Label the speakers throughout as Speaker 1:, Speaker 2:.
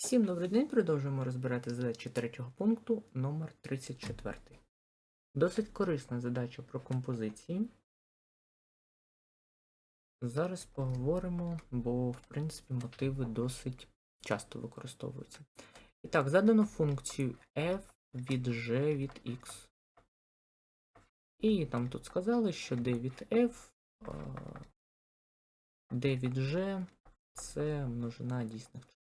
Speaker 1: Всім добрий день, продовжуємо розбирати задачі третього пункту номер 34. Досить корисна задача про композиції. Зараз поговоримо, бо, в принципі, мотиви досить часто використовуються. І так, задано функцію f від g від x. І там тут сказали, що d від f, d від g це множина дійсних.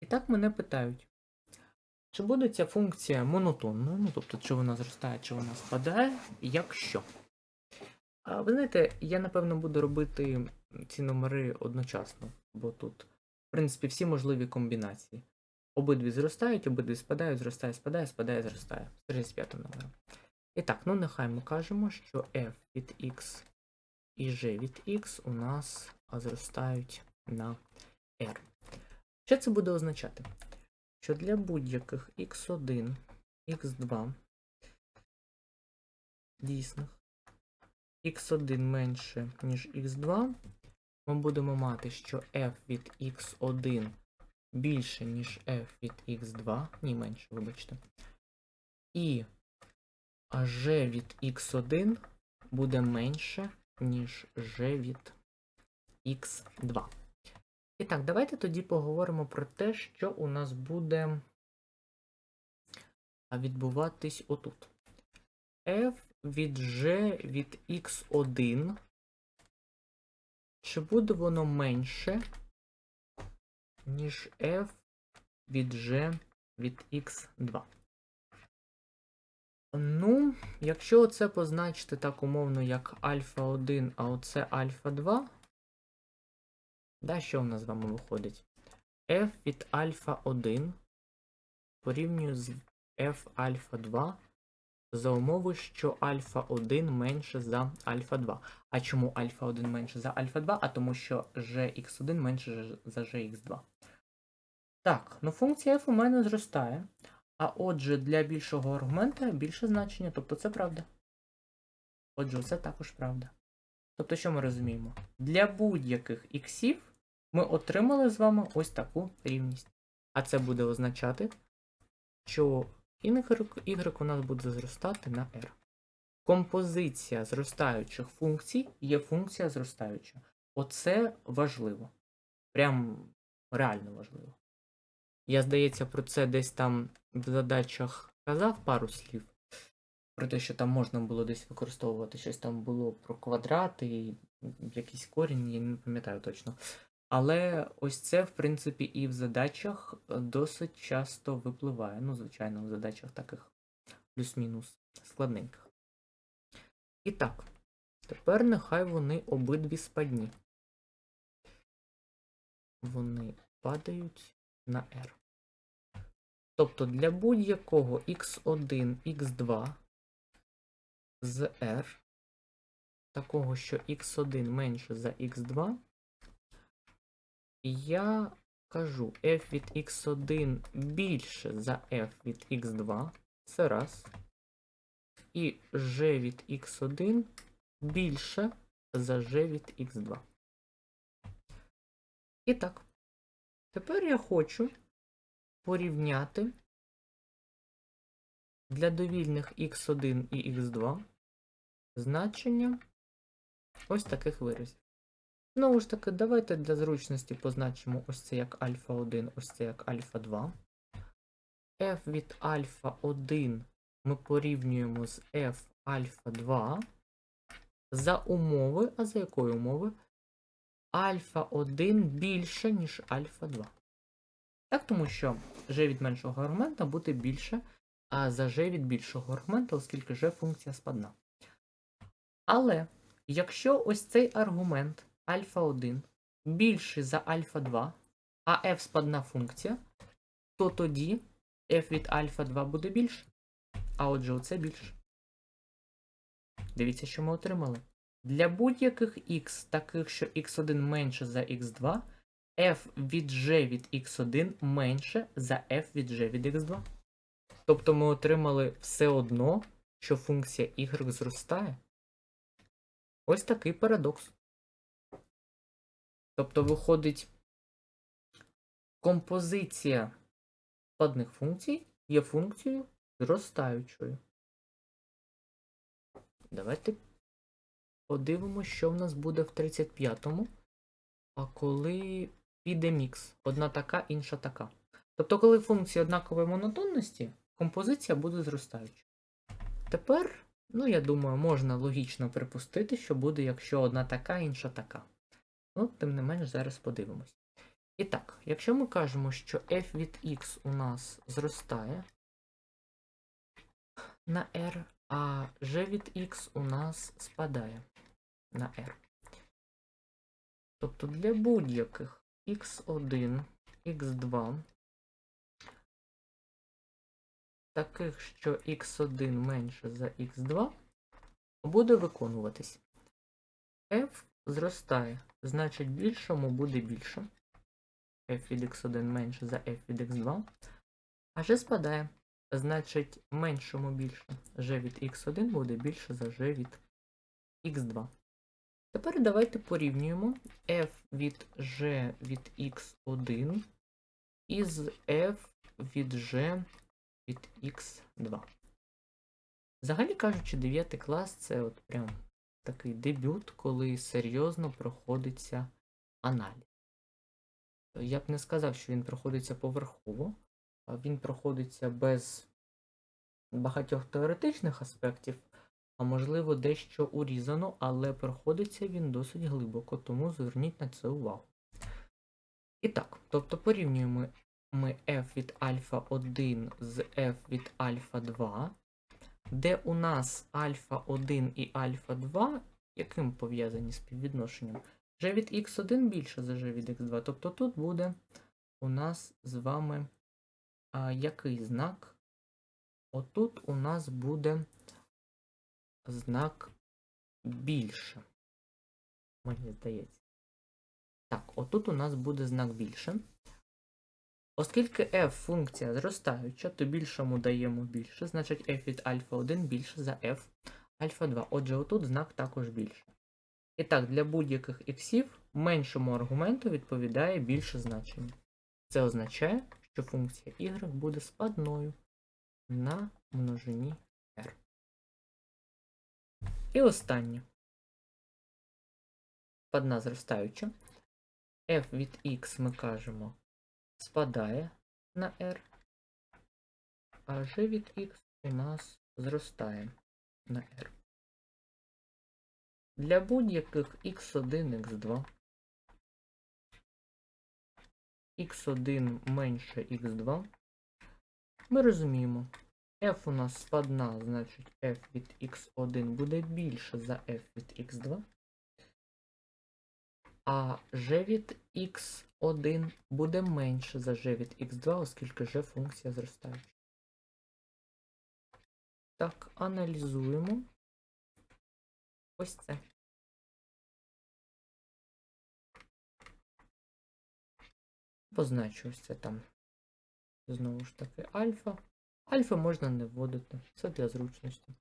Speaker 1: І так мене питають, чи буде ця функція монотонною, ну тобто, чи вона зростає, чи вона спадає, якщо. А, ви знаєте, я напевно буду робити ці номери одночасно, бо тут, в принципі, всі можливі комбінації. Обидві зростають, обидві спадають, зростає, спадає, спадає, зростає. З 35 номером. І так, ну нехай ми кажемо, що f від x і g від x у нас зростають на r. Що це буде означати? Що для будь-яких x1, x2 дійсних x1 менше, ніж x2, ми будемо мати, що f від x1 більше, ніж f від x2, ні менше, вибачте. І g від x1 буде менше, ніж g від x2. І так, давайте тоді поговоримо про те, що у нас буде відбуватись отут. f від g від x1. Чи буде воно менше, ніж f від g від x2? Ну, якщо це позначити так умовно, як альфа 1, а оце альфа 2. Да, що в нас з вами виходить? f від альфа 1 порівнюю з f альфа 2 за умови, що альфа 1 менше за альфа 2. А чому альфа 1 менше за альфа 2? А тому що gx1 менше за gx2. Так, ну функція f у мене зростає. А отже, для більшого аргумента більше значення, тобто це правда. Отже, це також правда. Тобто, що ми розуміємо? Для будь-яких іксів ми отримали з вами ось таку рівність. А це буде означати, що y, у нас буде зростати на r. Композиція зростаючих функцій є функція зростаюча. Оце важливо. Прям реально важливо. Я, здається, про це десь там в задачах казав пару слів. Про те, що там можна було десь використовувати щось там було про квадрати, якийсь корінь, я не пам'ятаю точно. Але ось це, в принципі, і в задачах досить часто випливає. Ну, звичайно, в задачах таких плюс-мінус складненьких. І так, тепер нехай вони обидві спадні. Вони падають на R. Тобто для будь-якого x1, x2 з R, такого, що x1 менше за x2, я кажу f від x1 більше за f від x2, це раз. І g від x1 більше за g від x2. І так, тепер я хочу порівняти для довільних x1 і x2 значення ось таких виразів. Знову ж таки, давайте для зручності позначимо ось це як альфа 1, ось це як альфа 2. f від альфа 1 ми порівнюємо з f альфа 2 за умови, а за якої умови? Альфа 1 більше, ніж альфа 2. Так, тому що g від меншого аргумента буде більше, а за g від більшого аргумента, оскільки g функція спадна. Але якщо ось цей аргумент альфа 1 більший за альфа 2, а f спадна функція, то тоді f від альфа 2 буде більше. А отже, оце більше. Дивіться, що ми отримали. Для будь-яких x, таких, що x1 менше за x2, f від g від x1 менше за f від g від x2. Тобто ми отримали все одно, що функція y зростає. Ось такий парадокс. Тобто, виходить, композиція складних функцій є функцією зростаючою. Давайте подивимося, що в нас буде в 35-му. А коли піде мікс. Одна така, інша така. Тобто, коли функції однакової монотонності, композиція буде зростаюча. Тепер, ну, я думаю, можна логічно припустити, що буде, якщо одна така, інша така. Ну, тим не менш, зараз подивимось. І так, якщо ми кажемо, що f від x у нас зростає на r, а g від x у нас спадає на r. Тобто для будь-яких x1, x2, таких, що x1 менше за x2, буде виконуватись. f зростає, значить більшому буде більше. f від x1 менше за f від x2, а g спадає, значить меншому більше. g від x1 буде більше за g від x2. Тепер давайте порівнюємо f від g від x1 із f від g від x2. Взагалі кажучи, 9 клас це от прям такий дебют, коли серйозно проходиться аналіз. Я б не сказав, що він проходиться поверхово, він проходиться без багатьох теоретичних аспектів, а можливо дещо урізано, але проходиться він досить глибоко, тому зверніть на це увагу. І так, тобто порівнюємо ми f від альфа 1 з f від альфа 2, де у нас альфа 1 і альфа 2, яким пов'язані співвідношенням? g від x1 більше за g від x2. Тобто тут буде у нас з вами а, який знак? Отут у нас буде знак більше. Мені здається. Так, отут у нас буде знак більше. Оскільки f функція зростаюча, то більшому даємо більше, значить f від альфа 1 більше за f альфа 2. Отже, отут знак також більше. І так, для будь-яких іксів меншому аргументу відповідає більше значення. Це означає, що функція y буде складною на множині r. І останнє. Складна зростаюча. f від x ми кажемо спадає на r, а g від x у нас зростає на r. Для будь-яких x1, x2, x1 менше x2, ми розуміємо, f у нас спадна, значить f від x1 буде більше за f від x2, а g від x1 буде менше за g від x2, оскільки g функція зростаюча. Так, аналізуємо. Ось це. Позначу ось це там. Знову ж таки, альфа. Альфа можна не вводити. Це для зручності.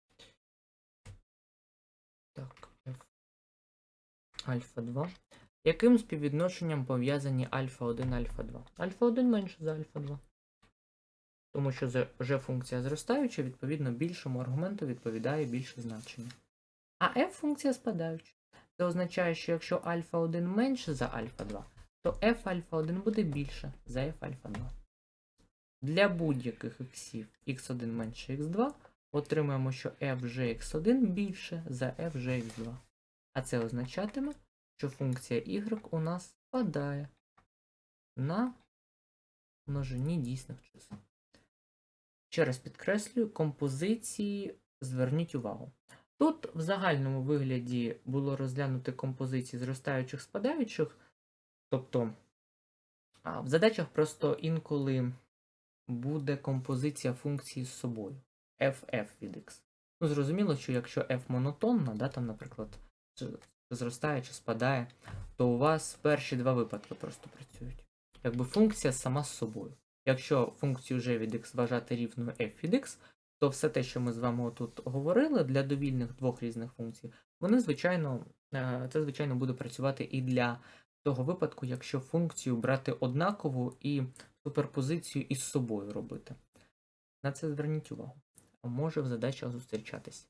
Speaker 1: Так, F. Альфа 2. Яким співвідношенням пов'язані альфа 1, альфа 2? Альфа 1 менше за альфа 2. Тому що вже функція зростаюча, відповідно, більшому аргументу відповідає більше значення. А f функція спадаюча. Це означає, що якщо альфа 1 менше за альфа 2, то f альфа 1 буде більше за f альфа 2. Для будь-яких іксів x1 менше x2 отримаємо, що f вже x1 більше за f вже x2. А це означатиме, що функція y у нас спадає на множині дійсних чисел. Ще раз підкреслюю, композиції зверніть увагу. Тут в загальному вигляді було розглянути композиції зростаючих спадаючих, тобто в задачах просто інколи буде композиція функції з собою ff від x. Ну, зрозуміло, що якщо f монотонна, да, там, наприклад, зростає чи спадає, то у вас перші два випадки просто працюють. Якби функція сама з собою. Якщо функцію g від x вважати рівною f від x, то все те, що ми з вами тут говорили для довільних двох різних функцій, вони, звичайно, це, звичайно, буде працювати і для того випадку, якщо функцію брати однакову і суперпозицію із собою робити. На це зверніть увагу. Може в задачах зустрічатись.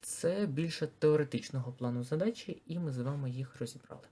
Speaker 1: Це більше теоретичного плану задачі, і ми з вами їх розібрали.